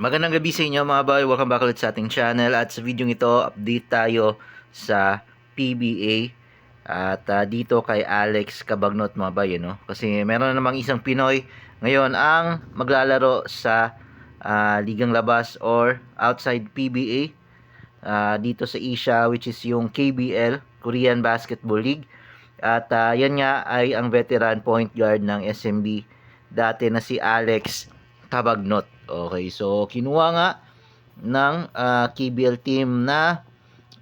Magandang gabi sa inyo mga boy. Welcome back ulit sa ating channel. At sa video ito, update tayo sa PBA. At ah, dito kay Alex Cabagnot mga boy. No? Kasi meron na namang isang Pinoy ngayon ang maglalaro sa ah, Ligang Labas or outside PBA. ah, dito sa Asia which is yung KBL, Korean Basketball League. At ah, yan nga ay ang veteran point guard ng SMB dati na si Alex Cabagnot. Okay, so kinuha nga ng ah, KBL team na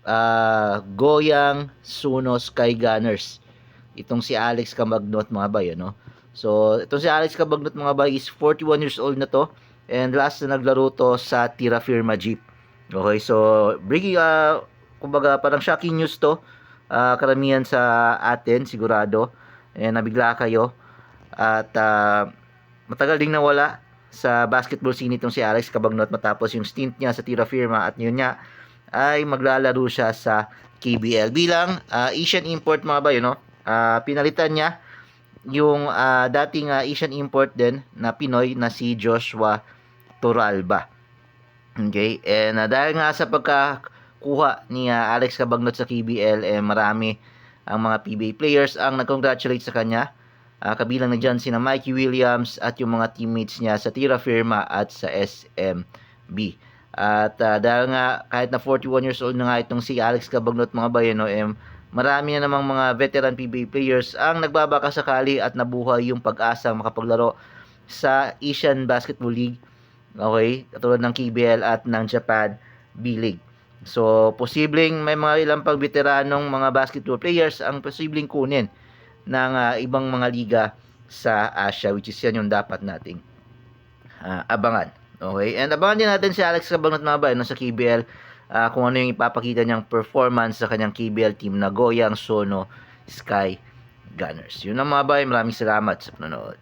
ah, Goyang Suno Sky Gunners. Itong si Alex Cabagnot mga bay, no? So, itong si Alex Cabagnot mga bay is 41 years old na to and last na naglaro to sa Tira Firma Jeep. Okay, so breaking uh, kumbaga parang shocking news to. Ah, karamihan sa atin sigurado. Eh nabigla kayo at ah, matagal ding nawala sa basketball scene itong si Alex Cabagnot matapos yung stint niya sa Tira Firma at yun nga ay maglalaro siya sa KBL bilang ah, Asian import mga ba yun no? Ah, pinalitan niya yung ah, dating ah, Asian import din na Pinoy na si Joshua Toralba. Okay? And ah, dahil nga sa pagkakuha ni ah, Alex Cabagnot sa KBL eh marami ang mga PBA players ang nag-congratulate sa kanya. Ah, kabilang na dyan sina Mikey Williams at yung mga teammates niya sa Tira Firma at sa SMB. At ah, dahil nga kahit na 41 years old na nga itong si Alex Cabagnot mga bayano, eh, marami na namang mga veteran PBA players ang nagbabaka sakali at nabuhay yung pag-asa makapaglaro sa Asian Basketball League. Okay? Katulad ng KBL at ng Japan B-League. So, posibleng may mga ilang pag veteranong mga basketball players ang posibleng kunin ng ah, ibang mga liga sa Asia which is yan yung dapat nating ah, abangan. Okay? And abangan din natin si Alex Cabagnot mga ba no, sa KBL ah, kung ano yung ipapakita niyang performance sa kanyang KBL team na Goyang Sono Sky Gunners. Yun ang mga bay. Maraming salamat sa panonood.